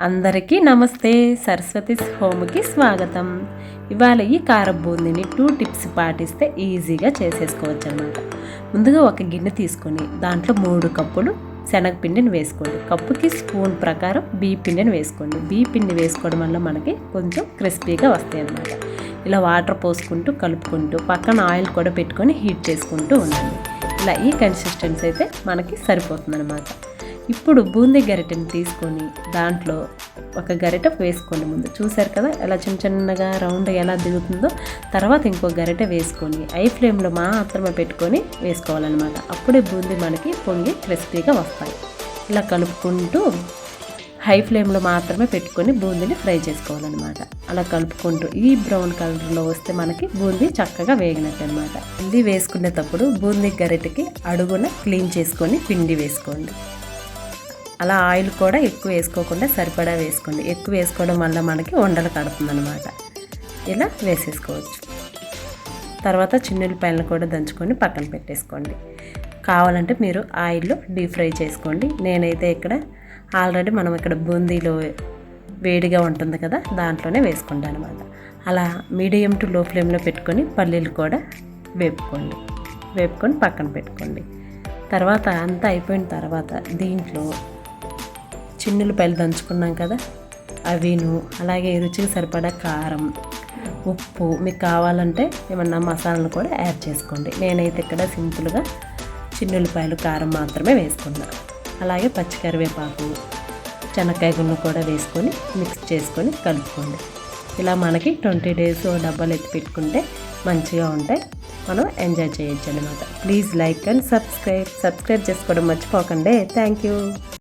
అందరికీ నమస్తే. సరస్వతి హోమ్కి స్వాగతం. ఇవాళ ఈ కార బూందీని టూ టిప్స్ పాటిస్తే ఈజీగా చేసేసుకోవచ్చు అనమాట ముందుగా ఒక గిన్నె తీసుకొని దాంట్లో మూడు కప్పులు శనగపిండిని వేసుకోండి. కప్పుకి స్పూన్ ప్రకారం బీ పిండిని వేసుకోండి. బీ పిండి వేసుకోవడం వల్ల మనకి కొంచెం క్రిస్పీగా వస్తాయి అన్నమాట ఇలా వాటర్ పోసుకుంటూ కలుపుకుంటూ పక్కన ఆయిల్ కూడా పెట్టుకొని హీట్ చేసుకుంటూ ఉండండి. ఇలా ఈ కన్సిస్టెన్సీ అయితే మనకి సరిపోతుంది అనమాట ఇప్పుడు బూందీ గరిటెని తీసుకొని దాంట్లో ఒక గరిటె వేసుకోండి ముందు. చూసారు కదా ఎలా చిన్న చిన్నగా రౌండ్ ఎలా దిగుతుందో? తర్వాత ఇంకో గరిటె వేసుకొని ఐ ఫ్లేమ్లో మాత్రమే పెట్టుకొని వేసుకోవాలన్నమాట. అప్పుడే బూందీ మనకి పొంగి క్రిస్పీగా వస్తాయి. ఇలా కలుపుకుంటూ హై ఫ్లేమ్లో మాత్రమే పెట్టుకొని బూందీని ఫ్రై చేసుకోవాలన్నమాట. అలా కలుపుకుంటూ ఈ బ్రౌన్ కలర్లో వస్తే మనకి బూందీ చక్కగా వేగినట్టు అనమాట బూందీ వేసుకునేటప్పుడు బూందీ గరిటెకి అడుగున క్లీన్ చేసుకొని పిండి వేసుకోండి. అలా ఆయిల్ కూడా ఎక్కువ వేసుకోకుండా సరిపడా వేసుకోండి. ఎక్కువ వేసుకోవడం వల్ల మనకి వండలు కడుతుందనమాట ఇలా వేసేసుకోవచ్చు. తర్వాత చిన్నులపాయలను కూడా దంచుకొని పక్కన పెట్టేసుకోండి. కావాలంటే మీరు ఆయిల్లో డీప్ ఫ్రై చేసుకోండి. నేనైతే ఇక్కడ ఆల్రెడీ మనం ఇక్కడ బూందీలో వేడిగా ఉంటుంది కదా దాంట్లోనే వేసుకుంటాను అనమాట అలా మీడియం టు లో ఫ్లేమ్లో పెట్టుకొని పల్లీలు కూడా వేపుకోండి. వేపుకొని పక్కన పెట్టుకోండి. తర్వాత అంతా అయిపోయిన తర్వాత దీంట్లో చిన్నులపాయలు దంచుకున్నాం కదా అవిను అలాగే రుచికి సరిపడా కారం ఉప్పు మీకు కావాలంటే ఏమన్నా మసాలాలు కూడా యాడ్ చేసుకోండి. నేనైతే ఇక్కడ సింపుల్గా చిన్నులపాయలు కారం మాత్రమే వేసుకున్నా. అలాగే పచ్చికరివేపాకు శనక్కాయ గుళ్ళు కూడా వేసుకొని మిక్స్ చేసుకొని కలుపుకోండి. ఇలా మనకి ట్వంటీ డేస్ డబ్బాలు ఎత్తి పెట్టుకుంటే మంచిగా ఉంటాయి మనం ఎంజాయ్ చేయొచ్చు అనమాట please like and subscribe. Subscribe చేసుకోవడం మర్చిపోకండి. Thank you.